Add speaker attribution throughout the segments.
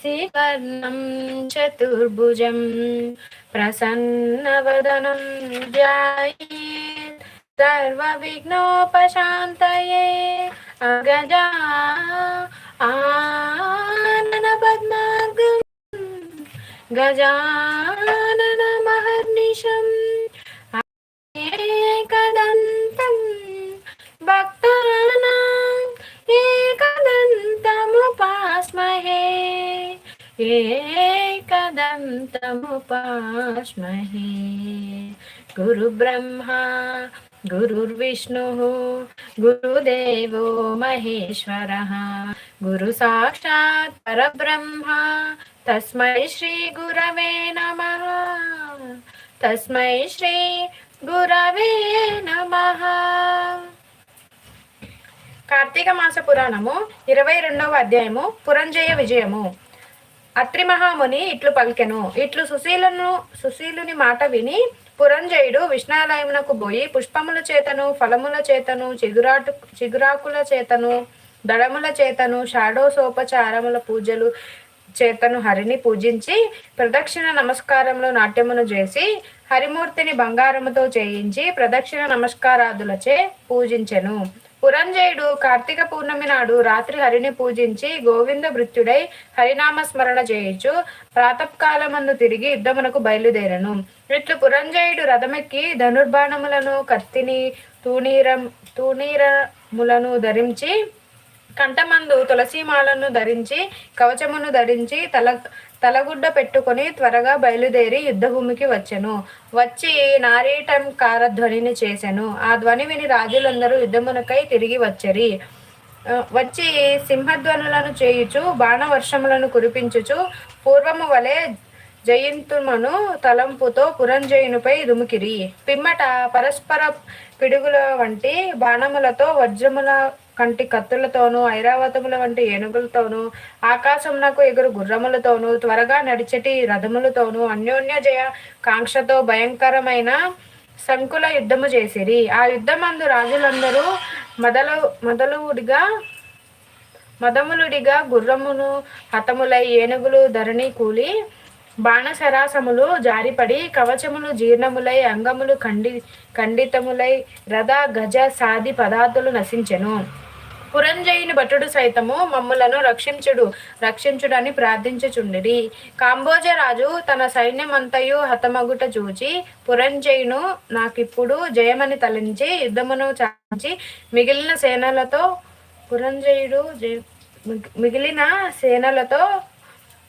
Speaker 1: शिरसि वर्णं चतुर्भुजं प्रसन्नवदनं ध्यायेत् सर्वविघ्नोपशान्तये अगजा आननपद्मार्गं एक ఏకదంతముపాష్మహే గురు బ్రహ్మా గురుర్విష్ణు గురుదేవ మహేశ్వర గురు సాక్షాత్ పరబ్రహ్మ తస్మై శ్రీ గురవే నమ తస్మై శ్రీ గురవే నమ
Speaker 2: కార్తీక మాస పురాణము ఇరవై రెండవ అధ్యాయము పురంజయ విజయము అత్రి మహాముని ఇట్లు పలికెను ఇట్లు సుశీలను సుశీలుని మాట విని పురంజయుడు విష్ణాలయమునకు పోయి పుష్పముల చేతను ఫలముల చేతను చిగురాటు చిగురాకుల చేతను దళముల చేతను షాడో సోపచారముల పూజలు చేతను హరిని పూజించి ప్రదక్షిణ నమస్కారంలో నాట్యమును చేసి హరిమూర్తిని బంగారముతో చేయించి ప్రదక్షిణ నమస్కారాదులచే పూజించెను పురంజయుడు కార్తీక పౌర్ణమి నాడు రాత్రి హరిని పూజించి గోవింద మృత్యుడై హరినామ స్మరణ చేయొచ్చు ప్రాతకాలమందు తిరిగి యుద్ధమునకు బయలుదేరను ఇట్లు పురంజయుడు రథమెక్కి ధనుర్బాణములను కత్తిని తూనీరం తూనీరములను ధరించి కంఠమందు తులసీమాలను ధరించి కవచమును ధరించి తల తలగుడ్డ పెట్టుకుని త్వరగా బయలుదేరి యుద్ధభూమికి వచ్చెను వచ్చి కార ధ్వనిని చేసెను ఆ ధ్వని విని రాజులందరూ యుద్ధమునకై తిరిగి వచ్చరి వచ్చి సింహధ్వనులను చేయుచు బాణవర్షములను కురిపించుచు పూర్వము వలె జయంతుమను తలంపుతో పురంజయునిపై దుముకిరి పిమ్మట పరస్పర పిడుగుల వంటి బాణములతో వజ్రముల కంటి కత్తులతోనూ ఐరావతముల వంటి ఏనుగులతోనూ నాకు ఎగురు గుర్రములతోనూ త్వరగా నడిచటి రథములతోనూ అన్యోన్య జయ కాంక్షతో భయంకరమైన సంకుల యుద్ధము చేసిరి ఆ యుద్ధమందు రాజులందరూ మొదలు మొదలుడిగా మదములుడిగా గుర్రమును హతములై ఏనుగులు ధరణి కూలి బాణసరాసములు జారిపడి కవచములు జీర్ణములై అంగములు ఖండి ఖండితములై రథ గజ సాది పదార్థులు నశించెను పురంజయుని భటుడు సైతము మమ్ములను రక్షించుడు రక్షించుడని ప్రార్థించుచుండిరి కాంబోజరాజు తన సైన్యమంతయు హతమగుట చూచి పురంజయును నాకిప్పుడు జయమని తలించి యుద్ధమును చాచి మిగిలిన సేనలతో పురంజయుడు మిగిలిన సేనలతో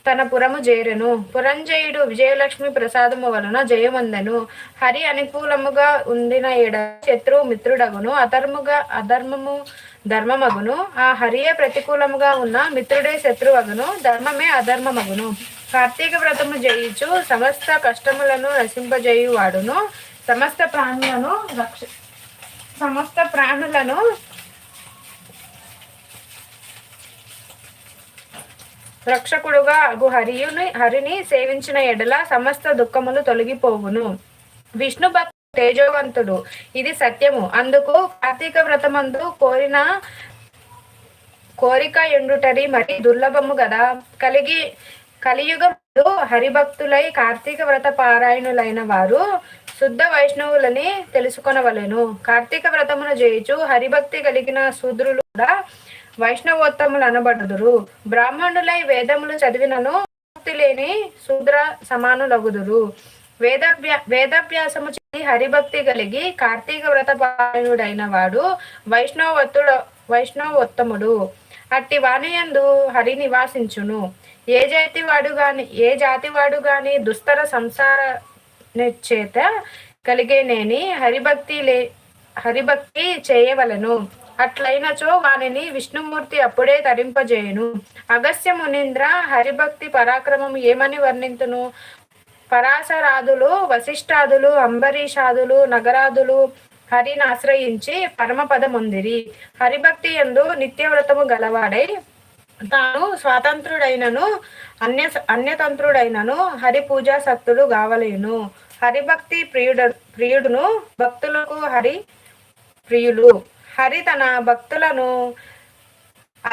Speaker 2: తన పురము జేరును పురంజయుడు విజయలక్ష్మి ప్రసాదము వలన జయమందను హరి అనుకూలముగా ఉండిన ఎడ శత్రువు మిత్రుడగును అధర్ముగా అధర్మము ధర్మమగును ఆ హరియే ప్రతికూలముగా ఉన్న మిత్రుడే శత్రువగును ధర్మమే అధర్మమగును కార్తీక వ్రతము జయించు సమస్త కష్టములను నశింపజేయువాడును సమస్త ప్రాణులను రక్ష సమస్త ప్రాణులను రక్షకుడుగా అగు హరియుని హరిని సేవించిన ఎడల సమస్త దుఃఖములు తొలగిపోవును విష్ణు భక్తి తేజోవంతుడు ఇది సత్యము అందుకు కార్తీక వ్రతమందు కోరిన కోరిక ఎండుటరి మరి దుర్లభము కదా కలిగి కలియుగంలో హరిభక్తులై కార్తీక వ్రత పారాయణులైన వారు శుద్ధ వైష్ణవులని తెలుసుకొనవలెను కార్తీక వ్రతమును జయించు హరిభక్తి కలిగిన శూద్రులు కూడా వైష్ణవోత్తములు అనబడుదురు బ్రాహ్మణులై వేదములు చదివినను ముక్తి లేని శూద్ర సమానులగుదురు వేదభ్యా వేదాభ్యాసము చేసి హరిభక్తి కలిగి కార్తీక వ్రత పాలనుడైన వాడు వైష్ణవత్తుడు వైష్ణవోత్తముడు అట్టి వాణియందు హరి నివాసించును ఏ జాతి వాడు గాని ఏ జాతి వాడు గాని దుస్తర సంసార చేత కలిగేనేని హరిభక్తి లే హరిభక్తి చేయవలను అట్లైనచో వాని విష్ణుమూర్తి అప్పుడే తరింపజేయును అగస్త్య మునీంద్ర హరిభక్తి పరాక్రమం ఏమని వర్ణింతును పరాశరాదులు వశిష్టాదులు అంబరీషాదులు నగరాదులు హరిని ఆశ్రయించి పరమపదముందిరి హరిభక్తి ఎందు నిత్యవ్రతము గలవాడై తాను స్వాతంత్రుడైనను అన్య అన్యతంత్రుడైనను హరి పూజా సక్తుడు గావలేను హరిభక్తి ప్రియుడు ప్రియుడును భక్తులకు హరి ప్రియులు హరి తన భక్తులను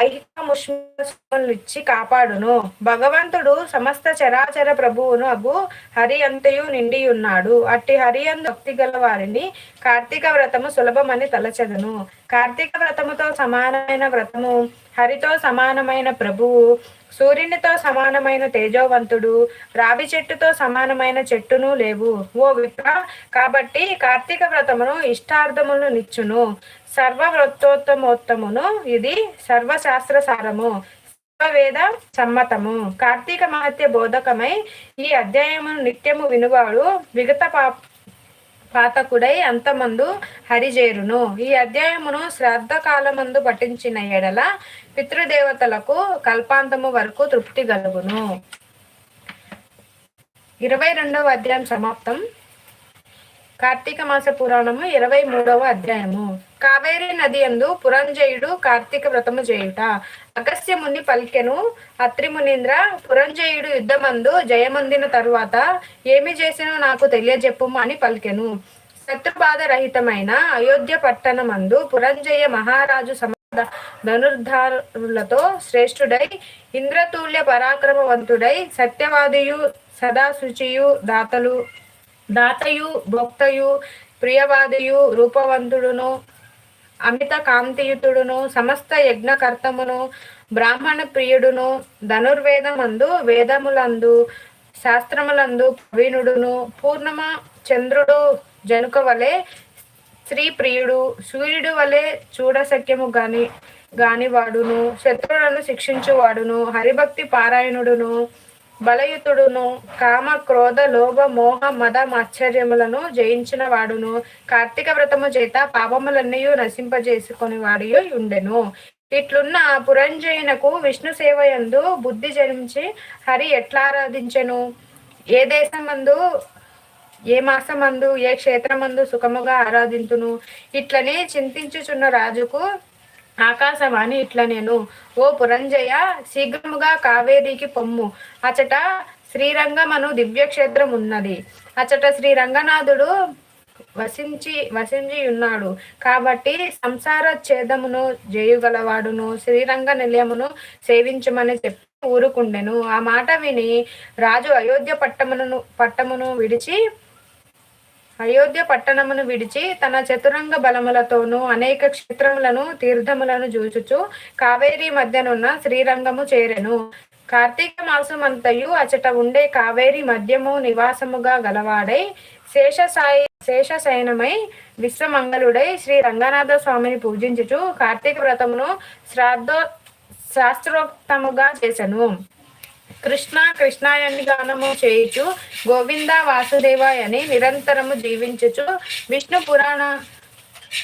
Speaker 2: ఐహికముష్మిచ్చి కాపాడును భగవంతుడు సమస్త చరాచర ప్రభువును అగు హరి అంతయు నిండి ఉన్నాడు అట్టి హరి అందు భక్తి గల వారిని కార్తీక వ్రతము సులభమని తలచెదను కార్తీక వ్రతముతో సమానమైన వ్రతము హరితో సమానమైన ప్రభువు సూర్యునితో సమానమైన తేజోవంతుడు రాబి చెట్టుతో సమానమైన చెట్టును లేవు ఓ విప్ర కాబట్టి కార్తీక వ్రతమును ఇష్టార్థమును నిచ్చును సర్వ వ్రతోత్తమోత్తమును ఇది సర్వశాస్త్ర సారము సర్వవేద సమ్మతము కార్తీక మహత్య బోధకమై ఈ అధ్యాయమును నిత్యము వినువాడు విగత పాప పాతకుడై అంతమందు హరిజేరును ఈ అధ్యాయమును శ్రాద్ధ కాలమందు పఠించిన ఎడల పితృదేవతలకు కల్పాంతము వరకు తృప్తి కలుగును ఇరవై రెండవ అధ్యాయం సమాప్తం కార్తీక మాస పురాణము ఇరవై మూడవ అధ్యాయము కావేరి నది ఎందు పురంజయుడు కార్తీక వ్రతము చేయుట అగస్త్యముని పల్కెను అత్రిమునింద్ర పురంజయుడు యుద్ధమందు జయమందిన తరువాత ఏమి చేసినో నాకు తెలియజెప్పు అని పల్కెను శత్రుబాధ రహితమైన అయోధ్య పట్టణమందు పురంజయ మహారాజు సమ ధనుర్ధారులతో శ్రేష్ఠుడై ఇంద్రతుల్య పరాక్రమవంతుడై సత్యవాదియు సదాశుచియు దాతలు దాతయు భోక్తయు ప్రియవాదయు రూపవంతుడును అమిత కాంతియుతుడును సమస్త యజ్ఞకర్తమును బ్రాహ్మణ ప్రియుడును ధనుర్వేదమందు వేదములందు శాస్త్రములందు ప్రవీణుడును పూర్ణమ చంద్రుడు జనుక వలె స్త్రీ ప్రియుడు సూర్యుడు వలె చూడసక్యము గాని గానివాడును శత్రువులను శిక్షించువాడును హరిభక్తి పారాయణుడును బలయుతుడును కామ క్రోధ లోభ మోహ మద ఆశ్చర్యములను జయించిన వాడును కార్తీక వ్రతము చేత పాపములన్నీ నశింపజేసుకుని వాడి ఉండెను ఇట్లున్న పురంజయునకు విష్ణు సేవ ఎందు బుద్ధి జరించి హరి ఎట్లా ఆరాధించెను ఏ దేశమందు ఏ మాసమందు ఏ క్షేత్రమందు సుఖముగా ఆరాధింతును ఇట్లనే చింతించుచున్న రాజుకు ఆకాశవాణి ఇట్ల నేను ఓ పురంజయ శీఘ్రముగా కావేరికి పొమ్ము అచట శ్రీరంగమను దివ్యక్షేత్రం ఉన్నది అచట శ్రీ రంగనాథుడు వసించి వసించి ఉన్నాడు కాబట్టి సంసార ఛేదమును జయుగలవాడును శ్రీరంగ నిలయమును సేవించమని చెప్పి ఊరుకుండెను ఆ మాట విని రాజు అయోధ్య పట్టమును పట్టమును విడిచి అయోధ్య పట్టణమును విడిచి తన చతురంగ బలములతోనూ అనేక క్షేత్రములను తీర్థములను చూచుచు కావేరీ మధ్యనున్న శ్రీరంగము చేరెను కార్తీక మాసమంతయు అచట ఉండే కావేరి మధ్యము నివాసముగా గలవాడై శేషసాయి శేషశయనమై విశ్వమంగళుడై శ్రీ రంగనాథ స్వామిని పూజించుచు కార్తీక వ్రతమును శ్రాద్ధో శాస్త్రోక్తముగా చేశను కృష్ణ కృష్ణాయని గానము చేయుచు గోవింద వాసుదేవాయని నిరంతరము జీవించుచు విష్ణు పురాణ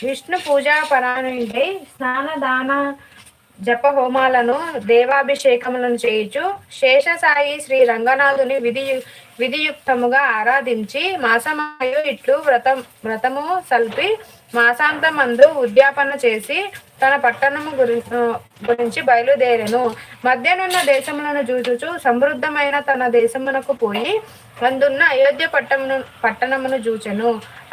Speaker 2: విష్ణు పూజా పరాణి స్నాన దాన జప హోమాలను దేవాభిషేకములను చేయుచు శేషసాయి శ్రీ రంగనాథుని విధి విధియుక్తముగా ఆరాధించి మాసమాయు ఇట్లు వ్రతం వ్రతము సల్పి మాసాంతమందు ఉద్యాపన చేసి తన పట్టణము గురించి బయలుదేరెను మధ్యనున్న దేశములను చూచుచు సమృద్ధమైన తన దేశమునకు పోయి అందున్న అయోధ్య పట్టణమును పట్టణమును చూచెను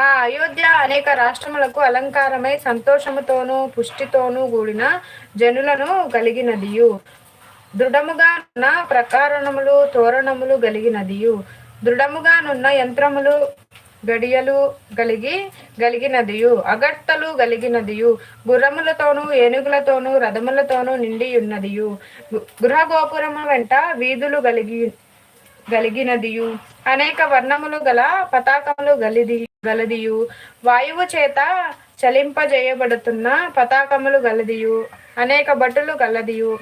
Speaker 2: ఆ అయోధ్య అనేక రాష్ట్రములకు అలంకారమై సంతోషముతోనూ పుష్టితోనూ కూడిన జనులను కలిగినదియు దృఢముగా ఉన్న ప్రకారణములు తోరణములు దృఢముగా దృఢముగానున్న యంత్రములు గడియలు కలిగి గలిగినదియు అగట్టలు గలిగినదియు గుర్రములతోనూ ఏనుగులతోనూ రథములతోనూ నిండి ఉన్నదియు గృహగోపురము వెంట వీధులు కలిగి గలిగినదియు అనేక వర్ణములు గల పతాకములు గలిది గలదియు వాయువు చేత చలింపజేయబడుతున్న పతాకములు గలదియు అనేక బట్టలు గలదియు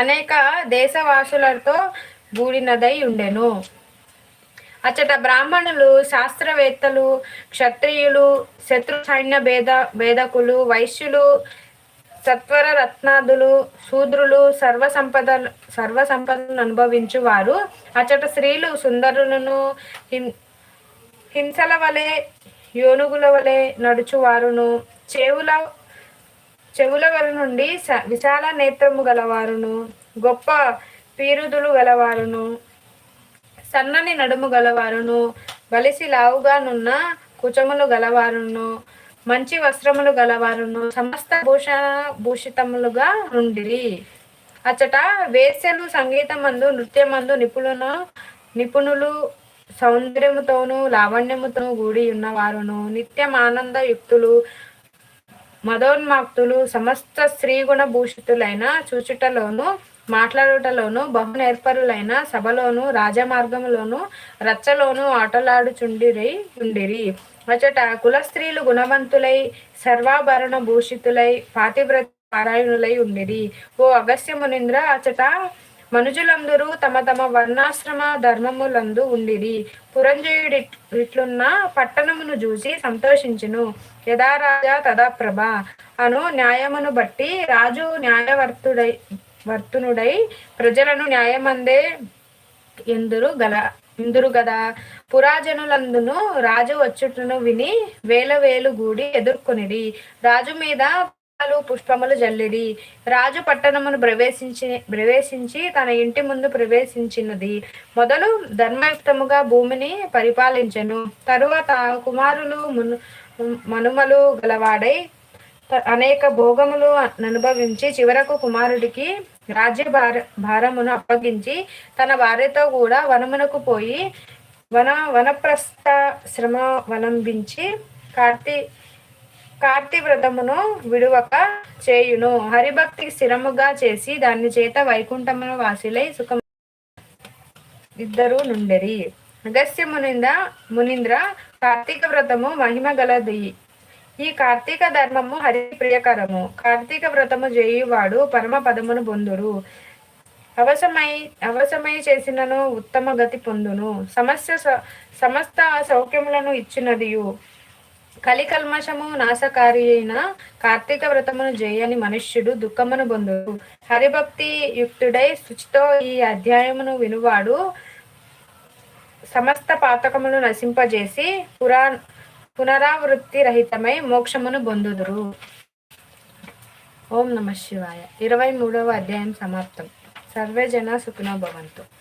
Speaker 2: అనేక దేశవాసులతో కూడినదై ఉండెను అచ్చట బ్రాహ్మణులు శాస్త్రవేత్తలు క్షత్రియులు శత్రు సైన్య భేద భేదకులు వైశ్యులు సత్వర రత్నాదులు శూద్రులు సర్వ సంపద సర్వ సంపదను అనుభవించు వారు అచ్చట స్త్రీలు సుందరులను హింసల వలె యోనుగుల వలె నడుచువారును చేవుల చెవుల గల నుండి విశాల నేత్రము గలవారును గొప్ప పీరుదులు గలవారును సన్నని నడుము గలవారును బలిసి నున్న కుచములు గలవారును మంచి వస్త్రములు గలవారును సమస్త భూషణ భూషితములుగా నుండి అచ్చట వేసెలు సంగీతమందు నృత్యమందు నిపుణులు నిపుణులు సౌందర్యముతోనూ లావణ్యముతోనూ కూడి ఉన్నవారును నిత్యం ఆనందయుక్తులు మదోన్మాక్తులు సమస్త స్త్రీగుణ భూషితులైన చూచుటలోను మాట్లాడుటలోను బహు నేర్పరులైన సభలోను రాజమార్గంలోను రచ్చలోను ఆటలాడుచుండిరి ఉండిరి అచట కుల స్త్రీలు గుణవంతులై సర్వాభరణ భూషితులై పాతివ్రత పారాయణులై ఉండిరి ఓ అగస్త్యమునింద్ర అచట మనుజులందరూ తమ తమ వర్ణాశ్రమ ధర్మములందు ఉండిరి పురంజయుడి ఇట్లున్న పట్టణమును చూసి సంతోషించును యథా రాజా తదా ప్రభ అను న్యాయమును బట్టి రాజు న్యాయవర్తుడై వర్తునుడై ప్రజలను న్యాయమందే ఎందురు గల ఇందురు గదా పురాజనులందును రాజు వచ్చుటను విని వేల వేలు గూడి ఎదుర్కొనిది రాజు మీద పుష్పాలు పుష్పములు జల్లిడి రాజు పట్టణమును ప్రవేశించి ప్రవేశించి తన ఇంటి ముందు ప్రవేశించినది మొదలు ధర్మయుక్తముగా భూమిని పరిపాలించను తరువాత కుమారులు మును మనుమలు గలవాడై అనేక భోగములు అనుభవించి చివరకు కుమారుడికి రాజ్య భార భారమును అప్పగించి తన భార్యతో కూడా వనమునకు పోయి వన వనప్రస్థ శ్రమ వలంబించి కార్తీ కార్తీ వ్రతమును విడువక చేయును హరిభక్తి స్థిరముగా చేసి దాని చేత వైకుంఠమును వాసిలై సుఖం ఇద్దరు నుండెరి అగస్త్య మునింద మునింద్ర కార్తీక వ్రతము మహిమ గలది ఈ కార్తీక ధర్మము హరి ప్రియకరము కార్తీక వ్రతము చేయువాడు పరమ పదమును పొందుడు అవసమై అవసమై చేసినను ఉత్తమ గతి పొందును సమస్య సమస్త సౌఖ్యములను ఇచ్చినదియు కలికల్మషము నాశకారి అయిన కార్తీక వ్రతమును జయని మనుష్యుడు దుఃఖమును పొందు హరిభక్తి యుక్తుడై శుచితో ఈ అధ్యాయమును వినువాడు సమస్త పాతకమును నశింపజేసి పురా పునరావృత్తి రహితమై మోక్షమును పొందుదురు ఓం నమ శివాయ ఇరవై మూడవ అధ్యాయం సమాప్తం సర్వే జన సుఖినో భవంతు